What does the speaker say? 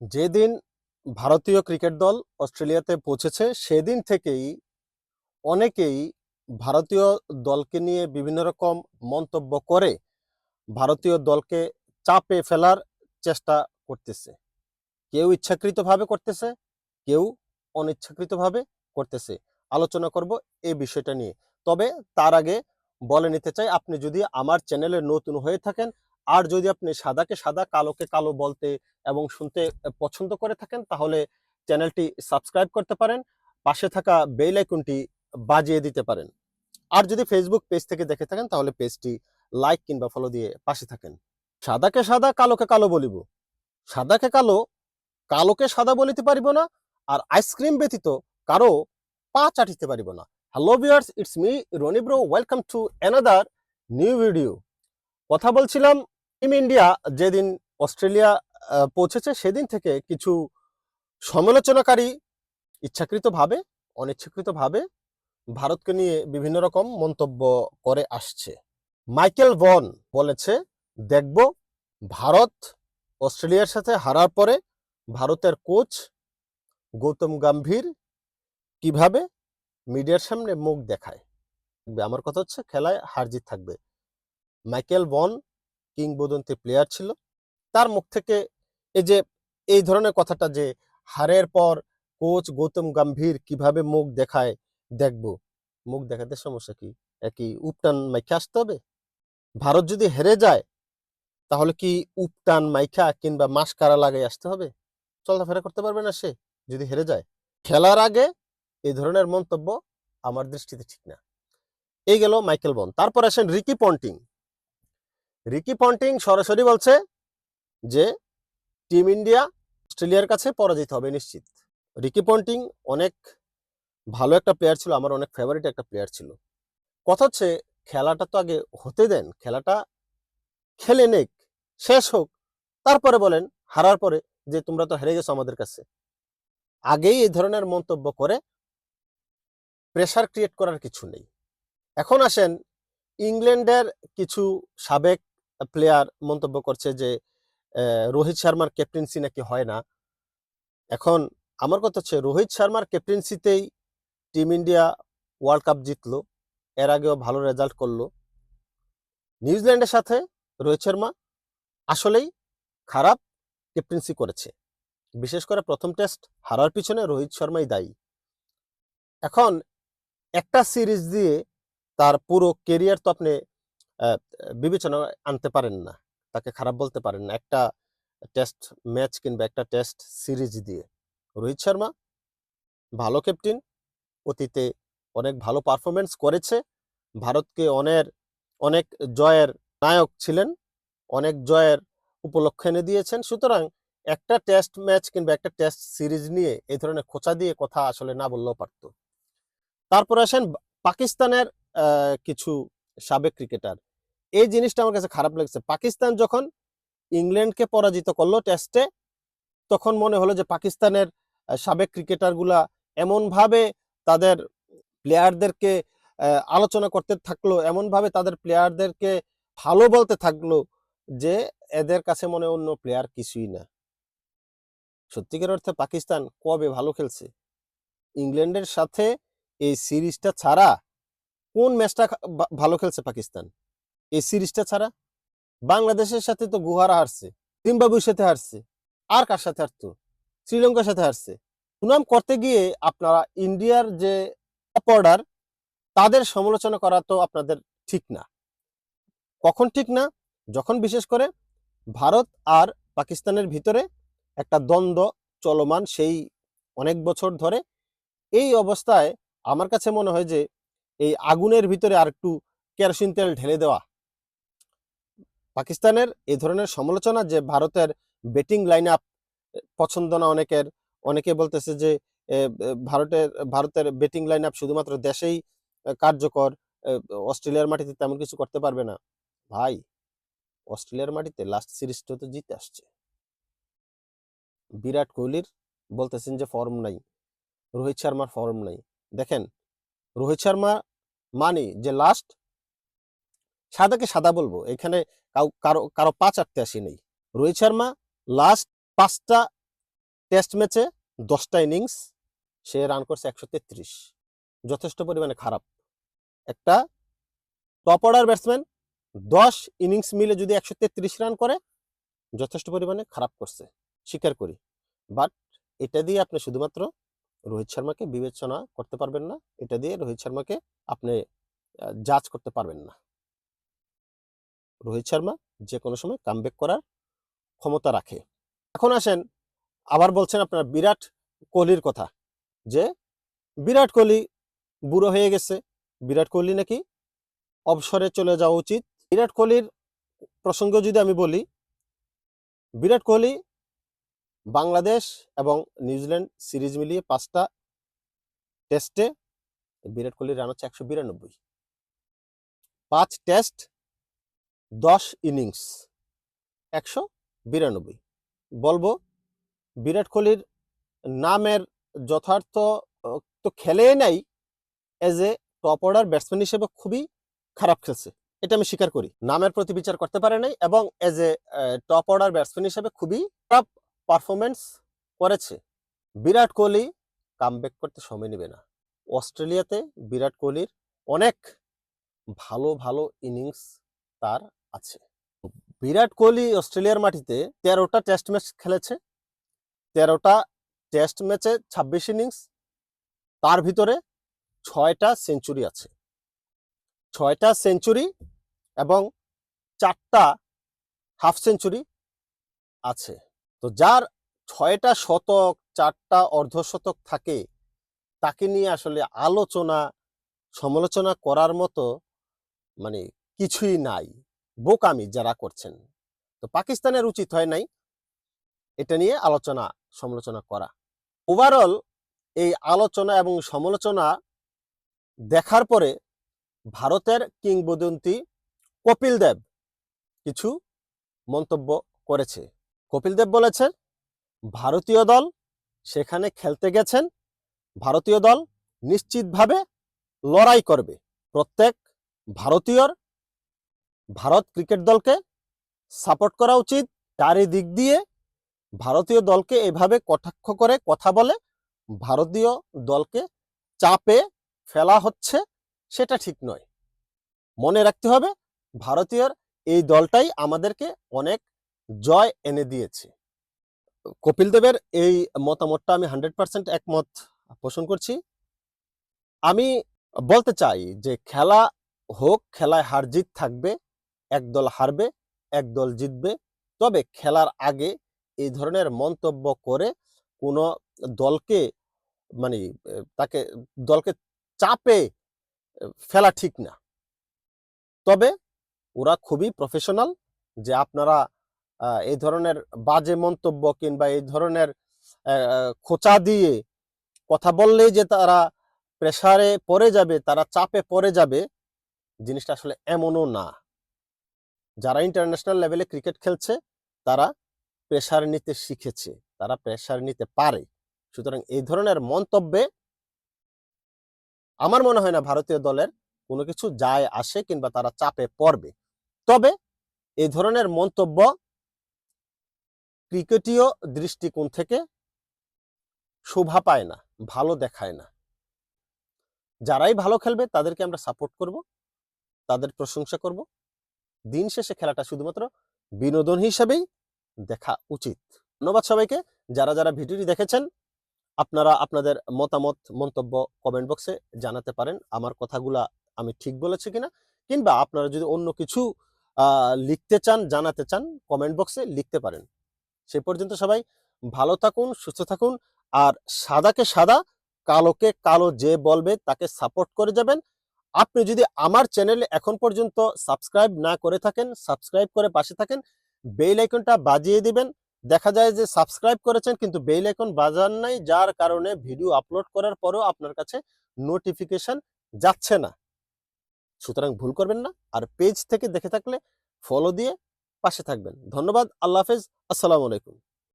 যেদিন ভারতীয় ক্রিকেট দল অস্ট্রেলিয়াতে পৌঁছেছে, সেদিন থেকেই অনেকেই ভারতীয় দলকে নিয়ে বিভিন্ন রকম মন্তব্য করে ভারতীয় দলকে চাপে ফেলার চেষ্টা করতেছে। কেউ ইচ্ছাকৃতভাবে করতেছে, কেউ অনিচ্ছাকৃতভাবে করতেছে। আলোচনা করব এই বিষয়টা নিয়ে। তবে তার আগে বলে নিতে চাই, আপনি যদি আমার চ্যানেলে নতুন হয়ে থাকেন আর যদি আপনি সাদাকে সাদা, কালোকে কালো বলতে এবং শুনতে পছন্দ করে থাকেন, তাহলে চ্যানেলটি সাবস্ক্রাইব করতে পারেন, পাশে থাকা বেল আইকনটি বাজিয়ে দিতে পারেন। আর যদি ফেসবুক পেজ থেকে দেখে থাকেন, তাহলে পেজটি লাইক কিংবা ফলো দিয়ে পাশে থাকেন। সাদাকে সাদা, কালোকে কালো বলিব। সাদাকে কালো, কালোকে সাদা বলিতে পারিব না, আর আইসক্রিম ব্যতীত কারও পা চাটিতে পারিব না। Hello viewers it's me Rony bro welcome to another new video কথা বলছিলাম টিম ইন্ডিয়া যেদিন অস্ট্রেলিয়া পৌঁছেছে, সেদিন থেকে কিছু সমালোচনাকারী ইচ্ছাকৃতভাবে, অনিচ্ছাকৃতভাবে ভারতকে নিয়ে বিভিন্ন রকম মন্তব্য করে আসছে। মাইকেল ভন বলেছে, দেখব, ভারত অস্ট্রেলিয়ার সাথে হারার পরে ভারতের কোচ গৌতম গম্ভীর কীভাবে মিডিয়ার সামনে মুখ দেখায়? আমার কথা হচ্ছে, খেলায় হারজিত থাকবে। মাইকেল বন কিংবদন্তি প্লেয়ার ছিল। তার মুখ থেকে এই যে, এই ধরনের কথাটা যে, হারের পর কোচ গৌতম গম্ভীর কীভাবে মুখ দেখায়, দেখব। মুখ দেখাতে সমস্যা কি? একই উপটান মাইখা আসতে হবে? ভারত যদি হেরে যায়, তাহলে কি উপটান মাইখা কিংবা মাস্কারা লাগাই আসতে হবে? চলাফেরা করতে পারবে না সে, যদি হেরে যায়। খেলার আগে এই ধরনের মন্তব্য আমার দৃষ্টিতে ঠিক না। এই গেল মাইকেল বন তারপর আসেন রিকি পন্টিং। রিকি পন্টিং সরাসরি বলছে যে টিম ইন্ডিয়া অস্ট্রেলিয়ার কাছে পরাজিত হবে, নিশ্চিত। রিকি পন্টিং অনেক ভালো একটা প্লেয়ার ছিল, আমার অনেক ফেভারিট একটা প্লেয়ার ছিল। কথা হচ্ছে খেলাটা তো আগে হতে দেন, খেলাটা খেলে নেক, শেষ হোক, তারপরে বলেন, হারার পরে যে তোমরা তো হেরে গেছো আমাদের কাছে। আগেই এই ধরনের মন্তব্য করে প্রেশার ক্রিয়েট করার কিছু নেই। এখন আসেন, ইংল্যান্ডের কিছু সাবেক প্লেয়ার মন্তব্য করছে যে রোহিত শর্মার ক্যাপ্টেন্সি নাকি হয় না? এখন আমার কথা হচ্ছে, রোহিত শর্মার ক্যাপ্টেন্সিতেই টিম ইন্ডিয়া ওয়ার্ল্ড কাপ জিতলো, এর আগেও ভালো রেজাল্ট করল। নিউজিল্যান্ডের সাথে রোহিত শর্মা আসলেই খারাপ ক্যাপ্টেন্সি করেছে। বিশেষ করে প্রথম টেস্ট হারার পিছনে রোহিত শর্মাই দায়ী। এখন একটা সিরিজ দিয়ে তার পুরো কেরিয়ার তো আপনি বিবেচনা আনতে পারেন না। তাকে খারাপ বলতে পারেন না। একটা টেস্ট ম্যাচ কিংবা একটা টেস্ট সিরিজ দিয়ে। রোহিত শর্মা, ভালো ক্যাপ্টেন অতীতে অনেক ভালো পারফরমেন্স করেছে। ভারতকে অনেক অনেক জয়ের নায়ক ছিলেন। অনেক জয়ের উপলক্ষ এনে দিয়েছেন। সুতরাং একটা টেস্ট ম্যাচ কিংবা একটা টেস্ট সিরিজ নিয়ে এই ধরনের খোঁচা দিয়ে কথা আসলে না বললেও পারতো। তারপর আসেন পাকিস্তানের কিছু সাবেক ক্রিকেটার এই জিনিসটা আমার কাছে খারাপ লাগছে। পাকিস্তান যখন ইংল্যান্ডকে পরাজিত করল টেস্টে, তখন মনে হলো যে পাকিস্তানের সাবেক ক্রিকেটারগুলা এমন ভাবে তাদের প্লেয়ারদেরকে আলোচনা করতে থাকল এমন ভাবে তাদের প্লেয়ারদেরকে ভালো বলতে থাকল যে এদের কাছে মনে অন্য প্লেয়ার কিছুই না। সত্যিকার অর্থে পাকিস্তান কবে ভালো খেলছে? ইংল্যান্ডের সাথে এই সিরিজটা ছাড়া কোন ম্যাচটা ভালো খেলছে পাকিস্তান? এই সিরিজটা ছাড়া বাংলাদেশের সাথে তো গুহারা হারছে জিম্বাবুর সাথে হারছে, আর কার সাথে হারতো? শ্রীলঙ্কার সাথে হারছে। সুনাম করতে গিয়ে আপনারা ইন্ডিয়ার যে অর্ডার তাদের সমালোচনা করা তো আপনাদের ঠিক না। কখন ঠিক না? যখন বিশেষ করে ভারত আর পাকিস্তানের ভিতরে একটা দ্বন্দ্ব চলমান সেই অনেক বছর ধরে, এই অবস্থায় আমার কাছে মনে হয় যে এই আগুনের ভিতরে আর একটু কেরোসিন তেল ঢেলে দেওয়া পাকিস্তানের এই ধরনের সমালোচনা যে ভারতের ব্যাটিং লাইন আপ পছন্দ না অনেকের অনেকে বলতেছে যে এ, এ, ভারতের ভারতের ব্যাটিং লাইন আপ শুধুমাত্র দেশেই কার্যকর অস্ট্রেলিয়ার মাটিতে তেমন কিছু করতে পারবে না। ভাই অস্ট্রেলিয়ার মাটিতে লাস্ট সিরিজটা তো জিতে আসছে। বিরাট কোহলির বলতেছেন যে ফর্ম নাই। রোহিত শর্মার ফর্ম নাই। দেখেন রোহিত শর্মা মানি যে লাস্ট সাদাকে সাদা বলব। এখানে কারও কারও পাঁচ চাটতে আসি নেই। রোহিত শর্মা লাস্ট পাঁচটা টেস্ট ম্যাচে দশটা ইনিংস সে রান করছে একশো তেত্রিশ। যথেষ্ট পরিমাণে খারাপ। একটা টপ অর্ডার ব্যাটসম্যান দশ ইনিংস মিলে যদি একশো তেত্রিশ রান করে, যথেষ্ট পরিমাণে খারাপ করছে। স্বীকার করি। বাট এটা দিয়ে আপনি শুধুমাত্র রোহিত শর্মাকে বিবেচনা করতে পারবেন না। এটা দিয়ে রোহিত শর্মাকে আপনি জাজ করতে পারবেন না। রোহিত শর্মা যে কোনো সময় কামব্যাক করার ক্ষমতা রাখে। এখন আসেন, আবার বলছেন আপনার বিরাট কোহলির কথা যে, বিরাট কোহলি বুড়ো হয়ে গেছে। বিরাট কোহলি নাকি অবসরে চলে যাওয়া উচিত। বিরাট কোহলির প্রসঙ্গে যদি আমি বলি, বিরাট কোহলি বাংলাদেশ এবং নিউজিল্যান্ড সিরিজ মিলিয়ে পাঁচটা টেস্টে, বিরাট কোহলির রান হচ্ছে একশো বিরানব্বই। পাঁচ টেস্ট দশ ইনিংস, একশো বিরানব্বই। বলব বিরাট কোহলির নামের যথার্থ তো খেলেই নাই as a top order batsman হিসেবে খুবই খারাপ খেলছে। এটা আমি স্বীকার করি। নামের প্রতি বিচার করতে পারে নাই এবং as a top order batsman হিসেবে খুবই খারাপ পারফরমেন্স করেছে। বিরাট কোহলি কামব্যাক করতে সময় নেবে না। অস্ট্রেলিয়াতে বিরাট কোহলির অনেক ভালো ভালো ইনিংস তার আছে। বিরাট কোহলি অস্ট্রেলিয়ার মাটিতে তেরোটা টেস্ট ম্যাচ খেলেছে। তেরোটা টেস্ট ম্যাচে ছাব্বিশ ইনিংস তার ভিতরে ছয়টা সেঞ্চুরি আছে। ছয়টা সেঞ্চুরি এবং চারটা হাফ সেঞ্চুরি আছে। তো যার ছয়টা শতক, চারটা অর্ধশতক থাকে, তাকে নিয়ে আসলে আলোচনা, সমালোচনা করার মতো মানে কিছুই নাই। বোকামি যারা করছেন। তো পাকিস্তানের উচিত হয় নাই এটা নিয়ে আলোচনা, সমালোচনা করা। ওভারঅল এই আলোচনা এবং সমালোচনা দেখার পরে ভারতের কিংবদন্তি কপিল দেব কিছু মন্তব্য করেছে। কপিল দেব বলেছেন, ভারতীয় দল সেখানে খেলতে গেছেন, ভারতীয় দল নিশ্চিতভাবে লড়াই করবে। প্রত্যেক ভারতীয়র ভারত ক্রিকেট দলকে সাপোর্ট করা উচিত। তারই দিক দিয়ে ভারতীয় দলকে এভাবে কটাক্ষ করে কথা বলে ভারতীয় দলকে চাপে ফেলা হচ্ছে সেটা ঠিক নয়। মনে রাখতে হবে, ভারতীয়র এই দলটাই আমাদেরকে অনেক জয় এনে দিয়েছে। কপিল দেবের এই মতামতটা আমি হান্ড্রেড পার্সেন্ট একমত পোষণ করছি। আমি বলতে চাই যে খেলা হোক, খেলায় হার জিত থাকবে এক দল হারবে এক দল জিতবে। তবে খেলার আগে এই ধরনের মন্তব্য করে কোনো দলকে মানে তাকে, দলকে চাপে ফেলা ঠিক না। তবে ওরা খুবই প্রফেশনাল যে আপনারা এই ধরনের বাজে মন্তব্য কিংবা এই ধরনের খোঁচা দিয়ে কথা বললেই যে তারা প্রেসারে পড়ে যাবে, তারা চাপে পড়ে যাবে, জিনিসটা আসলে এমনও না। যারা ইন্টারন্যাশনাল লেভেলে ক্রিকেট খেলছে, তারা প্রেশার নিতে শিখেছে, তারা প্রেশার নিতে পারে। সুতরাং এই ধরনের মন্তব্যে আমার মনে হয় না ভারতীয় দলের কোনো কিছু যায় আসে কিংবা তারা চাপে পড়বে। তবে এই ধরনের মন্তব্য ক্রিকেটীয় দৃষ্টিকোণ থেকে শোভা পায় না, ভালো দেখায় না। যারাই ভালো খেলবে তাদেরকে আমরা সাপোর্ট করব, তাদের প্রশংসা করব। দিন শেষে খেলাটা শুধুমাত্র বিনোদন হিসেবেই দেখা উচিত। ধন্যবাদ সবাইকে। যারা যারা ভিডিওটি দেখেছেন, আপনারা আপনাদের মতামত, মন্তব্য কমেন্ট বক্সে জানাতে পারেন। আমার কথাগুলা আমি ঠিক বলেছি কিনা? কিংবা আপনারা যদি অন্য কিছু লিখতে চান, জানাতে চান কমেন্ট বক্সে লিখতে পারেন। সে পর্যন্ত সবাই ভালো থাকুন, সুস্থ থাকুন। আর সাদাকে সাদা, কালোকে কালো যে বলবে তাকে সাপোর্ট করে যাবেন। আপনি যদি আমার চ্যানেলে এখন পর্যন্ত সাবস্ক্রাইব না করে থাকেন, সাবস্ক্রাইব করে পাশে থাকেন, বেল আইকনটা বাজিয়ে দিবেন। দেখা যায় যে সাবস্ক্রাইব করেছেন কিন্তু বেল আইকন বাজান নাই, যার কারণে ভিডিও আপলোড করার পরেও আপনার কাছে নোটিফিকেশন যাচ্ছে না। সুতরাং ভুল করবেন না, আর পেজ থেকে দেখে থাকলে ফলো দিয়ে পাশে থাকবেন। ধন্যবাদ, আল্লাহ হাফেজ, আসসালামু আলাইকুম।